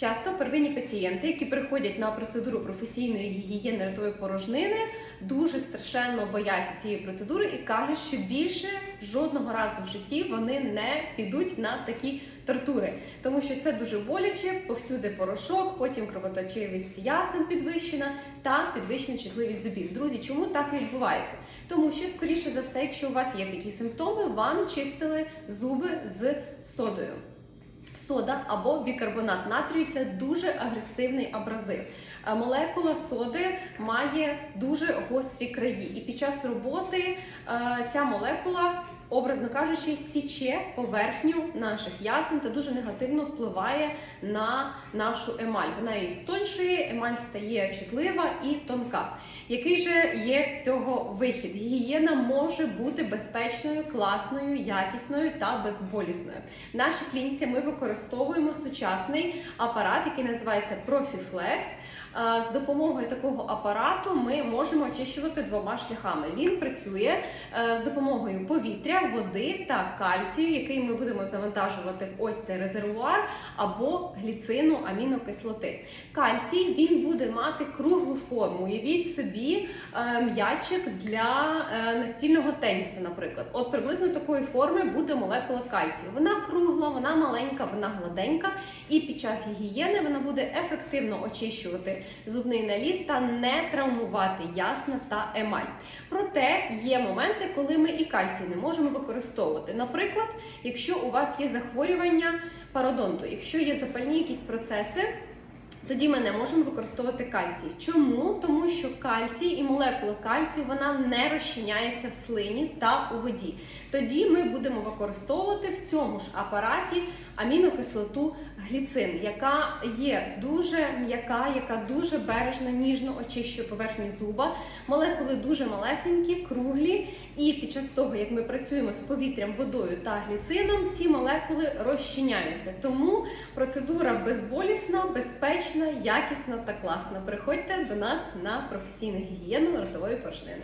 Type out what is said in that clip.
Часто первинні пацієнти, які приходять на процедуру професійної гігієни ротової порожнини, дуже страшенно бояться цієї процедури і кажуть, що більше жодного разу в житті вони не підуть на такі тортури, тому що це дуже боляче, повсюди порошок, потім кровоточивість ясен підвищена та підвищена чутливість зубів. Друзі, чому так відбувається? Тому що, скоріше за все, якщо у вас є такі симптоми, вам чистили зуби з содою. Сода або бікарбонат натрію це дуже агресивний абразив. Е, Молекула соди має дуже гострі краї, і під час роботи е, ця молекула, образно кажучи, січе поверхню наших ясен та дуже негативно впливає на нашу емаль. Вона її стоншує, емаль стає чутлива і тонка. Який же є з цього вихід? Гігієна може бути безпечною, класною, якісною та безболісною. В нашій клініці ми використовуємо сучасний апарат, який називається Profiflex. З допомогою такого апарату ми можемо очищувати двома шляхами. Він працює е, з допомогою повітря, води та кальцію, який ми будемо завантажувати в ось цей резервуар або гліцину амінокислоти. Кальцій він буде мати круглу форму. Уявіть собі е, м'ячик для е, настільного тенісу, наприклад. От приблизно такої форми буде молекула кальцію. Вона кругла, вона маленька, вона гладенька, і під час гігієни вона буде ефективно очищувати зубний наліт та не травмувати ясна та емаль. Проте є моменти, коли ми і кальцій не можемо використовувати. Наприклад, якщо у вас є захворювання пародонту, якщо є запальні якісь процеси. Тоді ми не можемо використовувати кальцій. Чому? Тому що кальцій і молекула кальцію вона не розчиняється в слині та у воді. Тоді ми будемо використовувати в цьому ж апараті амінокислоту гліцин, яка є дуже м'яка, яка дуже бережно, ніжно очищує поверхню зуба. Молекули дуже малесенькі, круглі, і під час того, як ми працюємо з повітрям, водою та гліцином, ці молекули розчиняються. Тому процедура безболісна, безпечна, якісна та класно. Приходьте до нас на професійну гігієну ротової порожнини.